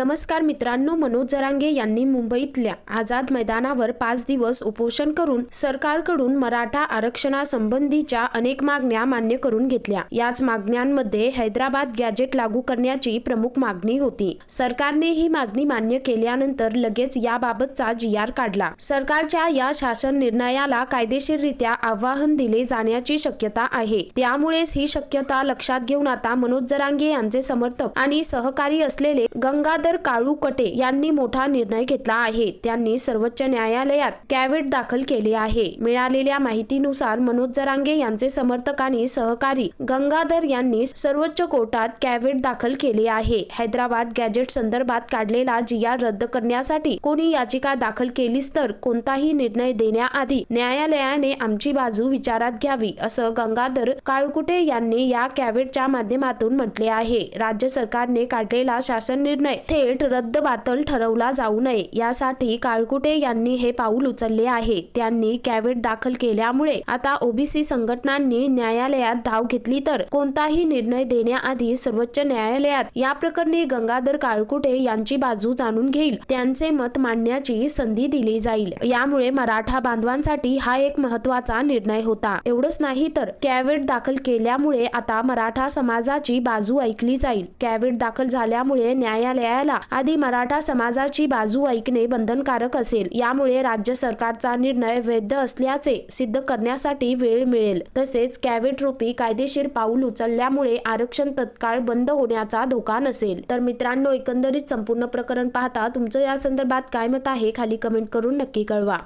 नमस्कार मित्रांनो मनोज जरांगे यांनी मुंबईतल्या आझाद मैदानावर पाच दिवस उपोषण करून सरकारकडून मराठा आरक्षणासंबंधीच्या अनेक मागण्या मान्य करून घेतल्या. याच मागण्यांमध्ये हैदराबाद गॅजेट लागू करण्याची प्रमुख मागणी होती. सरकारने ही मागणी मान्य केल्यानंतर लगेच याबाबतचा जी आर काढला. सरकारच्या या शासन निर्णयाला कायदेशीररित्या आव्हान दिले जाण्याची शक्यता आहे. त्यामुळेच ही शक्यता लक्षात घेऊन आता मनोज जरांगे यांचे समर्थक आणि सहकारी असलेले गंगाधर तर काळूकटे यांनी मोठा निर्णय घेतला आहे. त्यांनी सर्वोच्च न्यायालयात कॅवेट दाखल केले आहे. मिळालेल्या माहितीनुसार मनोज जरांगे यांचे समर्थक आणि सहकारी गंगाधर यांनी सर्वोच्च कोर्टात कॅवेट दाखल केले आहे. हैदराबाद गॅजेट संदर्भात काढलेला जिया रद्द करण्यासाठी कोणी याचिका दाखल केलीच तर कोणताही निर्णय देण्याआधी न्यायालयाने आमची बाजू विचारात घ्यावी असं गंगाधर काळकुटे यांनी या कॅव्हेटच्या माध्यमातून म्हटले आहे. राज्य सरकारने काढलेला शासन निर्णय थेट रद्दबातल ठरवला जाऊ नये. यासाठी काळकुटे यांनी हे पाऊल उचलले आहे. त्यांनी कॅवेट दाखल केल्यामुळे आता ओबीसी संघटनांनी न्यायालयात धाव घेतली तर कोणताही निर्णय देण्याआधी सर्वोच्च न्यायालयात या प्रकरणी गंगाधर काळकुटे यांची बाजू जाणून घेईल. त्यांचे मत मांडण्याची संधी दिली जाईल. यामुळे मराठा बांधवांसाठी हा एक महत्त्वाचा निर्णय होता. एवढंच नाही तर कॅवेट दाखल केल्यामुळे आता मराठा समाजाची बाजू ऐकली जाईल. कॅवेट दाखल झाल्यामुळे करायला आधी मराठा समाजाची बाजू ऐकणे बंधनकारक असेल. यामुळे राज्य सरकारचा निर्णय वैध असल्याचे सिद्ध करण्यासाठी वेळ मिळेल. तसेच कॅव्हेट रूपी कायदेशीर पाऊल उचलल्यामुळे आरक्षण तत्काळ बंद होण्याचा धोका नसेल. तर मित्रांनो एकंदरीत संपूर्ण प्रकरण पाहता तुमचं या संदर्भात काय मत आहे? खाली कमेंट करून नक्की कळवा.